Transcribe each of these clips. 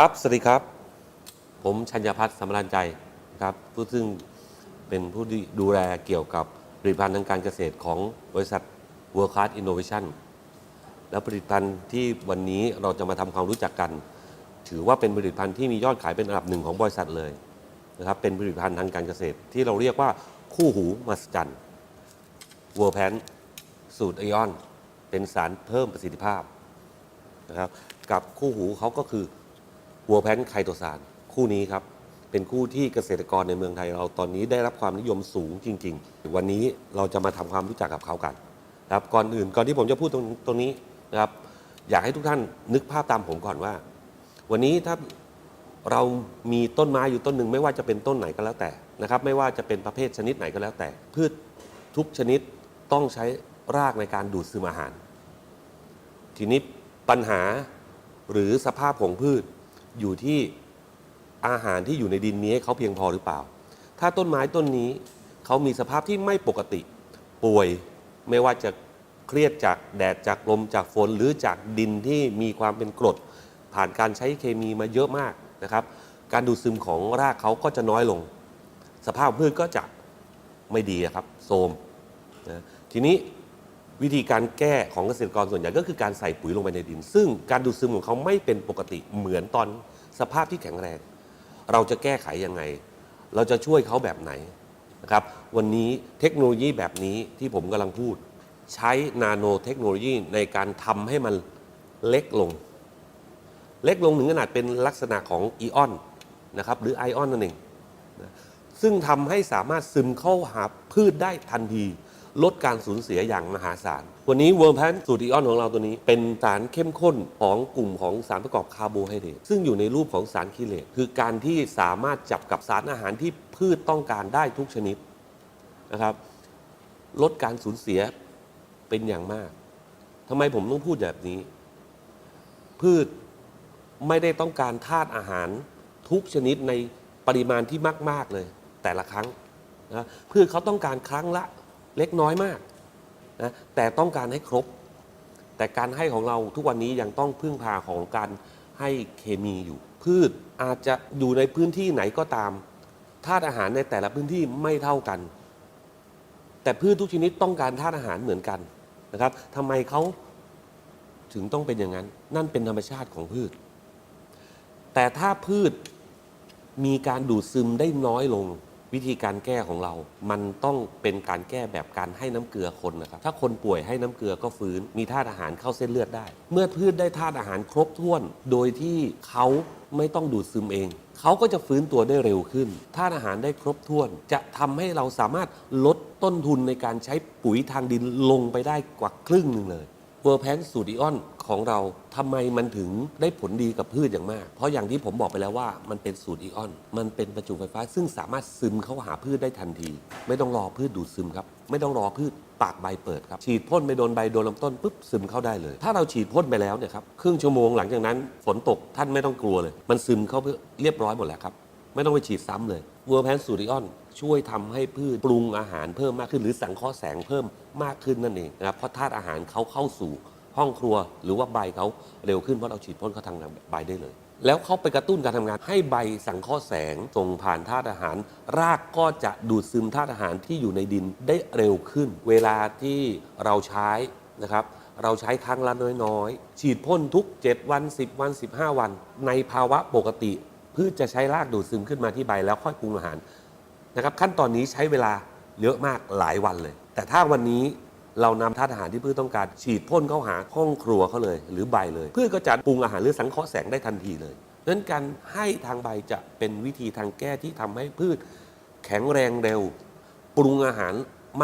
ครับ สวัสดีครับ ผมชัญญพัฒน์สำราญใจนะครับผู้ซึ่งเป็นผู้ดูแลเกี่ยวกับผลิตภัณฑ์ทางการเกษตรของบริษัท World Class Innovation และผลิตภัณฑ์ที่วันนี้เราจะมาทำความรู้จักกัน ถือว่าเป็นผลิตภัณฑ์ที่มียอดขายเป็นอันดับหนึ่งของบริษัทเลยนะครับ เป็นผลิตภัณฑ์ทางการเกษตร ที่เราเรียกว่าคู่หูมหัศจรรย์เวอร์แพนสูตรไอออน เป็นสารเพิ่มประสิทธิภาพนะครับ กับคู่หูเขาก็คือ วัวแพนไคโตซานคู่นี้ครับ เป็นคู่ที่เกษตรกรในเมืองไทยเราตอนนี้ได้รับความนิยมสูงจริง ๆ วันนี้เราจะมาทำความรู้จักกับเขากันนะครับก่อนอื่นก่อนที่ผมจะพูดตรงตรงนี้นะครับ อยากให้ทุกท่านนึกภาพตามผมก่อนว่า วันนี้ถ้าเรามีต้นไม้อยู่ต้นหนึ่งไม่ว่าจะเป็นต้นไหนก็แล้วแต่นะครับ ไม่ว่าจะเป็นประเภทชนิดไหนก็แล้วแต่ พืชทุกชนิดต้องใช้รากในการดูดซึมอาหาร ทีนี้ปัญหาหรือสภาพของพืช อยู่ที่อาหารที่อยู่ในดินนี้เขาเพียงพอหรือเปล่า ถ้าต้นไม้ต้นนี้เขามีสภาพที่ไม่ปกติ ป่วยไม่ว่าจะเครียดจากแดดจากลมจากฝนหรือจากดินที่มีความเป็นกรด ผ่านการใช้เคมีมาเยอะมากนะครับ การดูดซึมของรากเขาก็จะน้อยลง สภาพพืชก็จะไม่ดีครับโทมนะทีนี้ วิธีการแก้ของเกษตรกรส่วนใหญ่ก็คือการใส่ปุ๋ยลงไปในดิน ซึ่งการดูดซึมของเขาไม่เป็นปกติเหมือนตอนสภาพที่แข็งแรง เราจะแก้ไขยังไง เราจะช่วยเขาแบบไหนนะครับวันนี้เทคโนโลยีแบบนี้ที่ผมกำลังพูด ใช้นาโนเทคโนโลยีในการทำให้มันเล็กลง เล็กลงถึงขนาดเป็นลักษณะของอีออนนะครับหรือไอออนนั่นเองซึ่งทำให้สามารถซึมเข้าหาพืชได้ทันที ลดการสูญเสียอย่างมหาศาล วันนี้เวิร์มแพนสูตรอีออนของเราตัวนี้ เป็นสารเข้มข้นของกลุ่มของสารประกอบคาร์โบไฮเดรตซึ่งอยู่ในรูปของสารคีเลตคือการที่สามารถจับกับสารอาหารที่พืชต้องการได้ทุกชนิดนะครับลดการสูญเสียเป็นอย่างมากทำไมผมต้องพูดแบบนี้ พืชไม่ได้ต้องการธาตุอาหารทุกชนิดในปริมาณที่มาก ๆ เลย แต่ละครั้งนะพืชเขาต้องการครั้งละ เล็กน้อยมากนะแต่ต้องการให้ครบ แต่การให้ของเราทุกวันนี้ยังต้องพึ่งพาของการให้เคมีอยู่ พืชอาจจะอยู่ในพื้นที่ไหนก็ตามธาตุอาหารในแต่ละพื้นที่ไม่เท่ากัน แต่พืชทุกชนิดต้องการธาตุอาหารเหมือนกันนะครับทำไมเขาถึงต้องเป็นอย่างนั้น นั่นเป็นธรรมชาติของพืช แต่ถ้าพืชมีการดูดซึมได้น้อยลง วิธีการแก้ของเรา มันต้องเป็นการแก้แบบการให้น้ำเกลือคนนะครับ ถ้าคนป่วยให้น้ำเกลือก็ฟื้น มีธาตุอาหารเข้าเส้นเลือดได้ เมื่อพืชได้ธาตุอาหารครบถ้วน โดยที่เขาไม่ต้องดูดซึมเอง เขาก็จะฟื้นตัวได้เร็วขึ้น ธาตุอาหารได้ครบถ้วน จะทำให้เราสามารถลดต้นทุนในการใช้ปุ๋ยทางดินลงไปได้กว่าครึ่งหนึ่งเลย เวอร์แพนสูตรอีออนของเราทำไมมันถึงได้ผลดีกับพืชอย่างมาก เพราะอย่างที่ผมบอกไปแล้วว่ามันเป็นสูตรอีออน มันเป็นประจุไฟฟ้า ซึ่งสามารถซึมเข้าหาพืชได้ทันที ไม่ต้องรอพืชดูดซึมครับ ไม่ต้องรอพืชปากใบเปิดครับ ฉีดพ่นไปโดนใบโดนลำต้นปุ๊บซึมเข้าได้เลย ถ้าเราฉีดพ่นไปแล้วเนี่ยครับครึ่งชั่วโมงหลังจากนั้นฝนตกท่านไม่ต้องกลัวเลย มันซึมเข้าเรียบร้อยหมดแล้วครับ ไม่ต้องไปฉีดซ้ำเลยเวอร์แพนสูริออนช่วยทำให้พืชปรุงอาหารเพิ่มมากขึ้น หรือสังเคราะห์แสงเพิ่มมากขึ้นนั่นเองนะครับเพราะธาตุอาหารเขาเข้าสู่ห้องครัว หรือว่าใบเขาเร็วขึ้นเพราะเราฉีดพ่นเขาทางใบได้เลย แล้วเขาไปกระตุ้นการทำงาน ให้ใบสังเคราะห์แสงส่งผ่านธาตุอาหาร รากก็จะดูดซึมธาตุอาหารที่อยู่ในดินได้เร็วขึ้น เวลาที่เราใช้นะครับเราใช้ครั้งละน้อยๆ ฉีดพ่นทุก 7 วัน 10 วัน 15 วัน ในภาวะปกติ พืชจะใช้รากดูดซึมขึ้นมาที่ใบแล้วค่อยปรุงอาหารนะครับขั้นตอนนี้ใช้เวลาเยอะมากหลายวันเลย แต่ถ้าวันนี้เรานำธาตุอาหารที่พืชต้องการ ฉีดพ่นเข้าหาห้องครัวเขาเลย หรือใบเลยพืชก็จะปรุงอาหารหรือสังเคราะห์แสงได้ทันทีเลยดังนั้นการให้ทางใบจะเป็นวิธีทางแก้ที่ทำให้พืช แข็งแรงเร็ว ปรุงอาหาร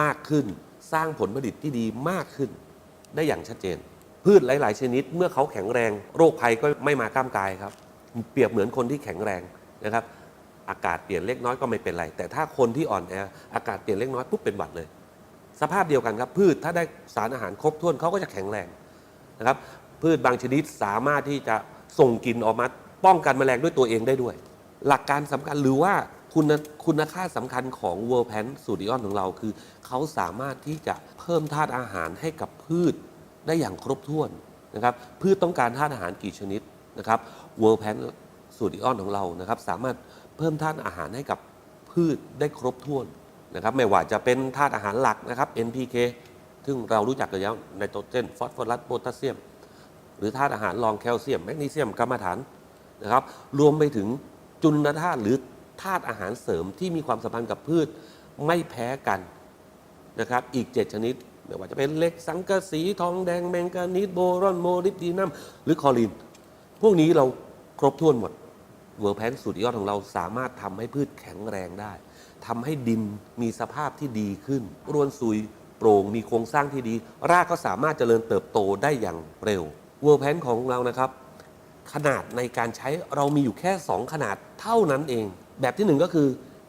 มากขึ้น สร้างผลผลิตที่ดีมากขึ้น ได้อย่างชัดเจน พืชหลาย ๆ ชนิดเมื่อเขาแข็งแรงโรคภัยก็ไม่มาก้ามกายครับ เปรียบเหมือนคนที่แข็งแรงนะครับ อากาศเปลี่ยนเล็กน้อยก็ไม่เป็นไร แต่ถ้าคนที่อ่อนแออากาศเปลี่ยนเล็กน้อยปุ๊บเป็นหวัดเลย สภาพเดียวกันครับพืชถ้าได้สารอาหารครบถ้วนเขาก็จะแข็งแรงนะครับ พืชบางชนิดสามารถที่จะส่งกลิ่นออกมาป้องกันแมลงด้วยตัวเองได้ด้วย หลักการสำคัญหรือว่าคุณคุณค่าสำคัญของ World Pan สูตรอีออนของเราคือ เขาสามารถที่จะเพิ่มธาตุอาหารให้กับพืชได้อย่างครบถ้วนนะครับ พืชต้องการธาตุอาหารกี่ชนิด นะครับ World Pan สูตรอีออนของเรานะครับ สามารถเพิ่มธาตุอาหารให้กับพืชได้ครบถ้วนนะครับ ไม่ว่าจะเป็นธาตุอาหารหลักนะครับ NPK ซึ่งเรารู้จักกันแล้วไนโตรเจน ฟอสฟอรัสโพแทสเซียม หรือธาตุอาหารรองแคลเซียม แมกนีเซียมกรรมฐานนะครับ รวมไปถึงจุลธาตุหรือธาตุอาหารเสริมที่มีความสัมพันธ์กับพืชไม่แพ้กันนะครับ อีก 7 ชนิดไม่ว่าจะเป็นเหล็กสังกะสี ทองแดงแมงกานีสโบรอนโมลิบดีนัมหรือคอลิน พวกนี้เราครบถ้วนหมดเวอร์แพนสูตรยอดของเราสามารถทำให้พืชแข็งแรงได้ทำให้ดินมีสภาพที่ดีขึ้นรวนซุยโปร่งมีโครงสร้างที่ดี รากก็สามารถเจริญเติบโตได้อย่างเร็วเวอร์แพนของเรานะครับ ขนาดในการใช้เรามีอยู่แค่ 2 ขนาดเท่านั้นเอง แบบที่ 1 ก็คือ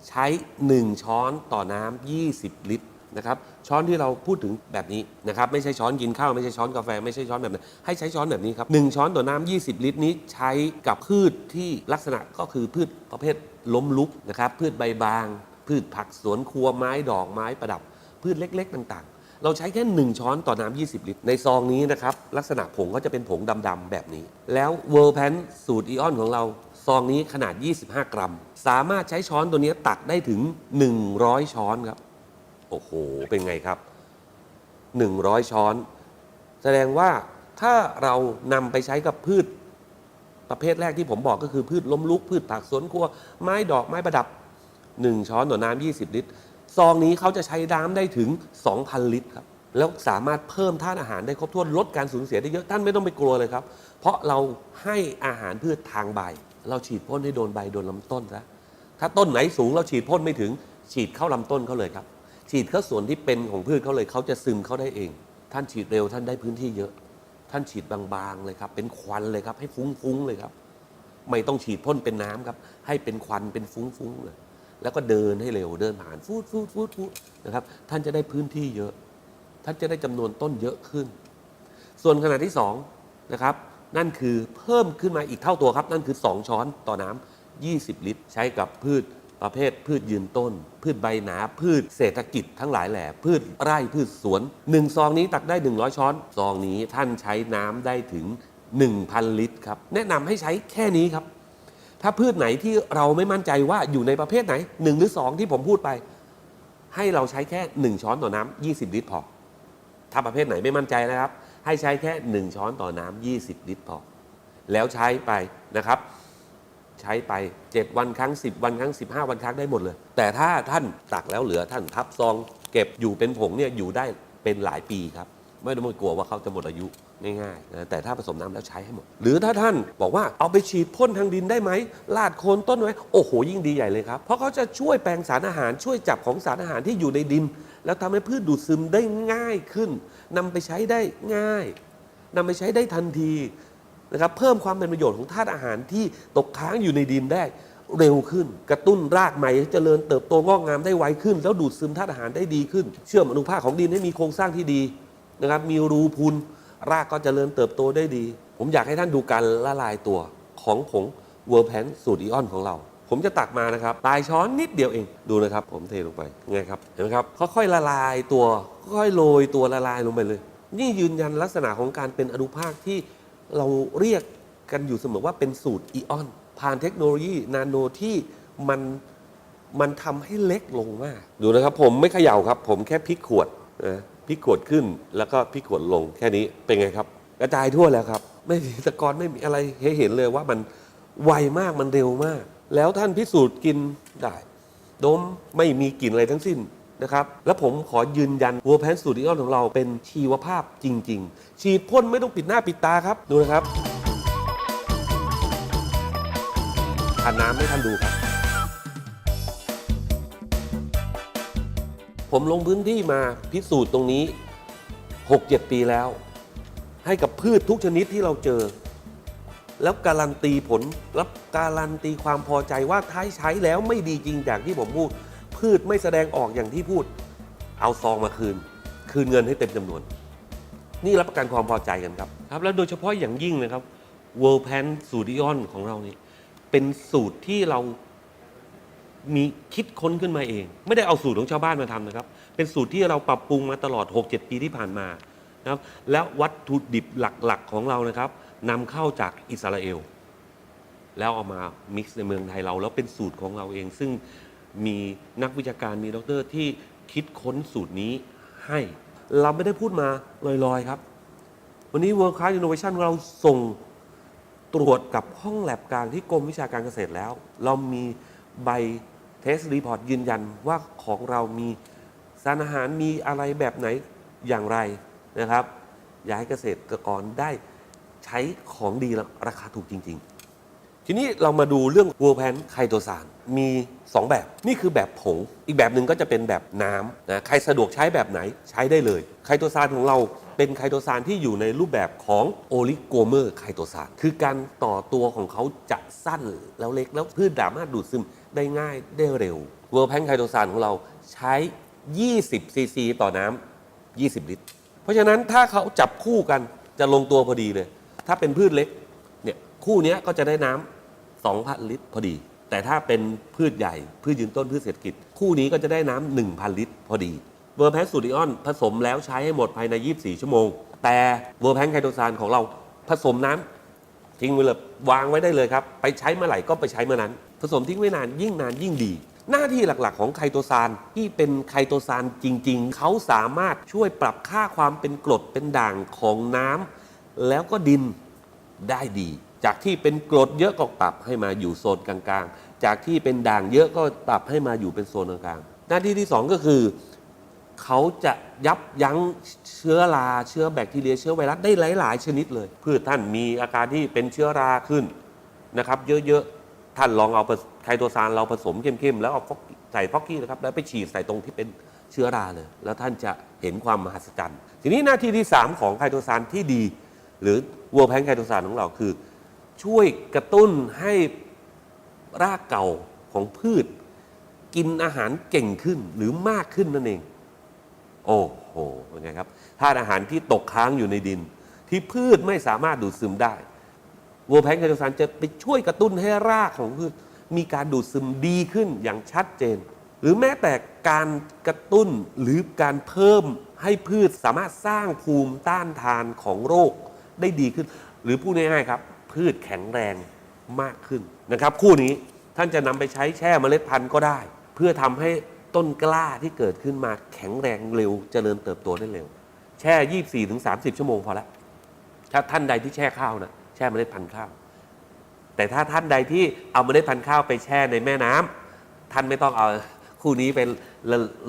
ใช้ 1 ช้อนต่อน้ำ20 ลิตร นะครับช้อนที่เราพูดถึงแบบนี้นะครับไม่ใช่ช้อนกินข้าวไม่ใช่ช้อนกาแฟ ไม่ใช่ช้อนแบบนั้นให้ใช้ช้อนแบบนี้ครับ1ช้อนต่อน้ำ20 ลิตรนี้ใช้กับพืชที่ลักษณะก็คือพืชประเภทล้มลุกนะครับพืชใบบาง พืชผักสวนครัวไม้ดอกไม้ประดับ พืชเล็ก ๆ ต่างๆ เราใช้แค่ 1 ช้อนต่อน้ำ 20 ลิตร ในซองนี้นะครับลักษณะผงก็จะเป็นผงดำๆแบบนี้ แล้วเวิร์แพนสูตรอีออนของเราซองนี้ขนาด 25 กรัม สามารถใช้ช้อนตัวนี้ตักได้ถึง 100 ช้อนครับ โอ้โห เป็นไงครับ 100 ช้อน แสดงว่าถ้าเรานำไปใช้กับพืช ประเภทแรกที่ผมบอกก็คือพืชล้มลุก พืชผักสวนครัว ไม้ดอกไม้ประดับ 1 ช้อนต่อน้ำ20 ลิตร ซองนี้เขาจะใช้น้ำได้ถึง 2,000 ลิตรครับ แล้วสามารถเพิ่มธาตุอาหารได้ครบถ้วนลดการสูญเสียได้เยอะท่านไม่ต้องไปกลัวเลยครับ เพราะเราให้อาหารพืชทางใบ เราฉีดพ่นให้โดนใบโดนลำต้นซะถ้าต้นไหนสูงเราฉีดพ่นไม่ถึงฉีดเข้าลำต้นเขาเลยครับ ฉีดเข้าส่วนที่เป็นของพืชเขาเลยเขาจะซึมเข้าได้เอง ท่านฉีดเร็วท่านได้พื้นที่เยอะ ท่านฉีดบางๆเลยครับ เป็นควันเลยครับ ให้ฟุ้งๆเลยครับ ไม่ต้องฉีดพ่นเป็นน้ำครับ ให้เป็นควันเป็นฟุ้งๆเลยแล้วก็เดินให้เร็วเดินผ่านฟูดฟูดฟูดฟูดนะครับ ท่านจะได้พื้นที่เยอะ ท่านจะได้จำนวนต้นเยอะขึ้น ส่วนขนาดที่2นะครับนั่นคือเพิ่มขึ้นมาอีกเท่าตัวครับ นั่นคือ 2 ช้อนต่อน้ำ20 ลิตร ใช้กับพืช ประเภทพืชยืนต้น พืชใบหนา พืชเศรษฐกิจทั้งหลายแหล่พืชไร่พืชสวน 1 ซองนี้ตักได้ 100 ช้อน ซองนี้ท่านใช้น้ำได้ถึง 1,000 ลิตรครับ แนะนำให้ใช้แค่นี้ครับ ถ้าพืชไหนที่เราไม่มั่นใจว่าอยู่ในประเภทไหน 1 หรือ 2 ที่ผมพูดไป ให้เราใช้แค่ 1 ช้อนต่อน้ำ20 ลิตรพอถ้าประเภทไหนไม่มั่นใจนะครับ ให้ใช้แค่ 1 ช้อนต่อน้ำ20 ลิตรพอแล้วใช้ไปนะครับ ใช้ไป 7 วันครั้ง 10 วันครั้ง 15 วันครั้งได้หมดเลย แต่ถ้าท่านตักแล้วเหลือท่านทับซองเก็บอยู่เป็นผงเนี่ยอยู่ได้เป็นหลายปีครับ ไม่ต้องกลัวว่าเขาจะหมดอายุง่ายๆนะแต่ถ้าผสมน้ำแล้วใช้ให้หมด หรือถ้าท่านบอกว่าเอาไปฉีดพ่นทางดินได้ไหมลาดโคนต้นไว้โอ้โห ยิ่งดีใหญ่เลยครับ เพราะเขาจะช่วยแปลงสารอาหารช่วยจับของสารอาหารที่อยู่ในดิน แล้วทำให้พืชดูดซึมได้ง่ายขึ้นนำไปใช้ได้ง่ายนำไปใช้ได้ทันที นะครับเพิ่มความเป็นประโยชน์ของธาตุอาหารที่ตกค้างอยู่ในดินได้เร็วขึ้น กระตุ้นรากใหม่เจริญเติบโตงอกงามได้ไวขึ้น แล้วดูดซึมธาตุอาหารได้ดีขึ้น เชื่อมอนุภาคของดินให้มีโครงสร้างที่ดีนะครับมีรูพุนรากก็เจริญเติบโตได้ดี ผมอยากให้ท่านดูการละลายตัวของผงเวอร์แพนสูตรอีออนของเรา ผมจะตักมานะครับปลายช้อนนิดเดียวเองดูนะครับ ผมเทลงไปไงครับเห็นไหมครับค่อยๆละลายตัวค่อยๆโรยตัวละลายลงไปเลย นี่ยืนยันลักษณะของการเป็นอนุภาคที่ เราเรียกกันอยู่เสมอว่าเป็นสูตรอีออน ผ่านเทคโนโลยีนาโนที่มันมันทำให้เล็กลงมาก ดูนะครับ ผมไม่เขย่าครับ ผมแค่พลิกขวดนะพลิกขวดขึ้นแล้วก็พลิกขวดลงแค่นี้เป็นไงครับ กระจายทั่วแล้วครับ ไม่มีตะกอนไม่มีอะไรให้เห็นเลยว่ามันไวมากมันเร็วมาก แล้วท่านพิสูจน์กินได้ดมไม่มีกลิ่นอะไรทั้งสิ้น นะครับ แล้วผมขอยืนยันวัวแพนสูตรอีออนของเราเป็นชีวภาพจริง ๆ ฉีดพ่นไม่ต้องปิดหน้าปิดตาครับ ดูนะครับทานน้ำให้ท่านดูครับ ผมลงพื้นที่มาพิสูจน์ตรงนี้ 6-7 ปีแล้ว ให้กับพืชทุกชนิดที่เราเจอ แล้วการันตีผล รับการันตีความพอใจว่าท้ายใช้แล้วไม่ดีจริงอย่างที่ผมพูด พืชไม่แสดงออกอย่างที่พูด เอาซองมาคืน คืนเงินให้เต็มจำนวน นี่รับประกันความพอใจกันครับครับ แล้วโดยเฉพาะอย่างยิ่งนะครับ World Pan สูตรดิออนของเรานี่เป็นสูตรที่เรามีคิดค้นขึ้นมาเอง ไม่ได้เอาสูตรของชาวบ้านมาทำนะครับ เป็นสูตรที่เราปรับปรุงมาตลอด 6-7 ปีที่ผ่านมานะครับและวัตถุดิบหลักๆของเรานะครับนำเข้าจากอิสราเอล แล้วเอามา mix ในเมืองไทยเรา แล้วเป็นสูตรของเราเอง ซึ่ง มีนักวิชาการมีด็อกเตอร์ที่คิดค้นสูตรนี้ให้ เราไม่ได้พูดมาลอย ๆ ครับ วันนี้ World Class Innovation เราส่งตรวจกับห้องแลบกลางที่กรมวิชาการเกษตรแล้ว เรามีใบเทสรีพอร์ตยืนยันว่าของเรามีสารอาหารมีอะไรแบบไหนอย่างไรนะครับ อยากให้เกษตรกรได้ใช้ของดีราคาถูกจริง ๆ ทีนี้เรามาดูเรื่องวัวแพนไคโตซานมี 2 แบบนี่คือแบบผง อีกแบบหนึ่งก็จะเป็นแบบน้ำนะใครสะดวกใช้แบบไหนใช้ได้เลยไคโตซานของเราเป็นไคโตซานที่อยู่ในรูปแบบของโอลิโกเมอร์ไคโตซานคือการต่อตัวของเขาจะสั้นแล้วเล็กแล้วพืชสามารถดูดซึมได้ง่ายได้เร็ววอร์แพนไคโตซานของเราใช้ 20 ซีซีต่อน้ำ20 ลิตร เพราะฉะนั้นถ้าเขาจับคู่กันจะลงตัวพอดีเลย ถ้าเป็นพืชเล็ก คู่เนี้ยก็จะได้น้ำ2,000ลิตรพอดี แต่ถ้าเป็นพืชใหญ่ พืชยืนต้นพืชเศรษฐกิจ คู่นี้ก็จะได้น้ำ1,000ลิตรพอดีเวอร์แพนสูตรอิออนผสมแล้วใช้ให้หมดภายใน 24 ชั่วโมง แต่เวอร์แพนไคโตซานของเราผสมน้ำทิ้งไว้เลยวางไว้ได้เลยครับ ไปใช้เมื่อไหร่ก็ไปใช้เมื่อนั้น ผสมทิ้งไว้นานยิ่งนานยิ่งดี หน้าที่หลักๆ ของไคโตซานที่เป็นไคโตซานจริง ๆ เขาสามารถช่วยปรับค่าความเป็นกรดเป็นด่างของน้ำแล้วก็ดินได้ดี จากที่เป็นกรดเยอะก็ปรับให้มาอยู่โซนกลางๆ จากที่เป็นด่างเยอะก็ปรับให้มาอยู่เป็นโซนกลางๆ หน้าที่ที่สองก็คือ เขาจะยับยั้งเชื้อราเชื้อแบคทีเรียเชื้อไวรัสได้หลาย ๆ ชนิดเลย พืชท่านมีอาการที่เป็นเชื้อราขึ้นนะครับ เยอะๆ ท่านลองเอาไคโตซานเราผสมเข้มๆ แล้วเอาฟอกใส่ฟอกกี้นะครับแล้วไปฉีดใส่ตรงที่เป็นเชื้อราเลย แล้วท่านจะเห็นความมหัศจรรย์ ทีนี้หน้าที่ที่ 3 ของไคโตซานที่ดี หรือวัวแพนไคโตซานของเราคือ ช่วยกระตุ้นให้รากเก่าของพืช กินอาหารเก่งขึ้นหรือมากขึ้นนั่นเอง โอ้โหเป็นไงครับธาตุอาหารที่ตกค้างอยู่ในดิน ที่พืชไม่สามารถดูดซึมได้วัวแพนไคโตซานจะไปช่วยกระตุ้นให้รากของพืชมีการดูดซึมดีขึ้นอย่างชัดเจน หรือแม้แต่การกระตุ้นหรือการเพิ่มให้พืชสามารถสร้างภูมิต้านทานของโรคได้ดีขึ้น หรือพูดง่ายๆครับ พืชแข็งแรงมากขึ้นนะครับ คู่นี้ท่านจะนำไปใช้แช่เมล็ดพันธุ์ก็ได้ เพื่อทำให้ต้นกล้าที่เกิดขึ้นมาแข็งแรงเร็วเจริญเติบโตได้เร็ว แช่ 24-30 ชั่วโมงพอแล้วถ้าท่านใดที่แช่ข้าวนะแช่เมล็ดพันธุ์ข้าว แต่ถ้าท่านใดที่เอาเมล็ดพันธุ์ข้าวไปแช่ในแม่น้ำท่านไม่ต้องเอาคู่นี้เป็น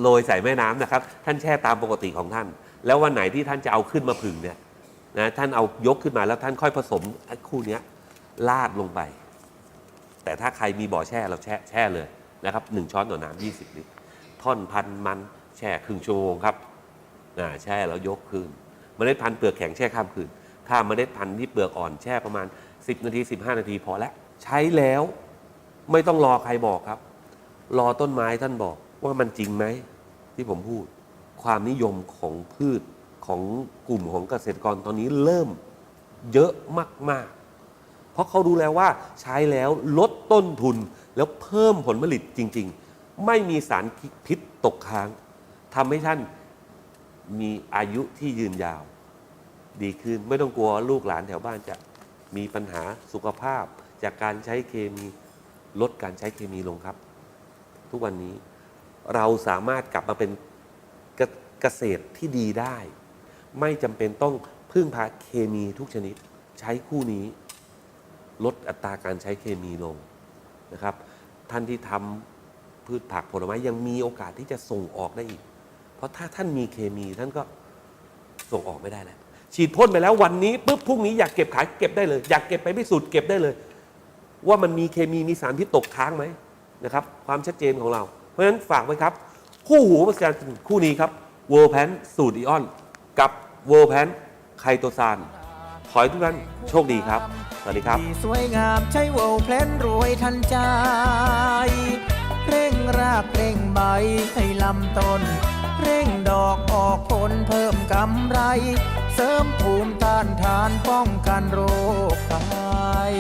โรยใส่แม่น้ำนะครับ ท่านแช่ตามปกติของท่าน แล้ววันไหนที่ท่านจะเอาขึ้นมาผึ่งเนี่ย นะท่านเอายกขึ้นมาแล้วท่านค่อยผสมไอ้คู่นี้ลาดลงไป แต่ถ้าใครมีบ่อแช่เราแช่แช่เลยนะครับหนึ่งช้อนต่อน้ำ20ลิตรท่อนพันมันแช่ครึ่งชั่วโมงครับอ่าแช่แล้วยกคืนเมล็ดพันธุ์เปลือกแข็งแช่ข้ามคืน ถ้าเมล็ดพันธุ์ที่เปลือกอ่อนแช่ประมาณ 10 นาที 15 นาทีพอแล้วใช้แล้วไม่ต้องรอใครบอกครับ รอต้นไม้ท่านบอกว่ามันจริงไหมที่ผมพูด ความนิยมของพืช ของกลุ่มของเกษตรกรตอนนี้เริ่มเยอะมากๆ เพราะเขารู้แล้วว่าใช้แล้วลดต้นทุนแล้วเพิ่มผลผลิตจริง ๆ ไม่มีสารพิษตกค้างทำให้ท่านมีอายุที่ยืนยาว ดีขึ้นไม่ต้องกลัวลูกหลานแถวบ้านจะมีปัญหาสุขภาพ จากการใช้เคมีลดการใช้เคมีลงครับ ทุกวันนี้เราสามารถกลับมาเป็นเกเกษตรที่ดีได้ ไม่จำเป็นต้องพึ่งพาเคมีทุกชนิด ใช้คู่นี้ ลดอัตราการใช้เคมีลงนะครับ ท่านที่ทำพืชผักผลไม้ยังมีโอกาสที่จะส่งออกได้อีก เพราะถ้าท่านมีเคมีท่านก็ส่งออกไม่ได้แล้ว ฉีดพ่นไปแล้ววันนี้ปุ๊บพรุ่งนี้อยากเก็บขายเก็บได้เลย อยากเก็บไปพิสูจน์เก็บได้เลย ว่ามันมีเคมีมีสารพิษตกค้างไหมนะครับความชัดเจนของเรา เพราะฉะนั้นฝากไว้ครับ คู่หูประการคู่นี้ครับเวอร์แพนสูตรอีออน กับเวอร์แพนไคโตซานขอให้ทุกท่านโชคดีครับ สวัสดีครับ สวยงามใช้เวลเพนรวยทันใจ เร่งรากเร่งใบให้ลำต้น เร่งดอกออกผลเพิ่มกำไร เสริมภูมิต้านทานป้องกันโรคภัย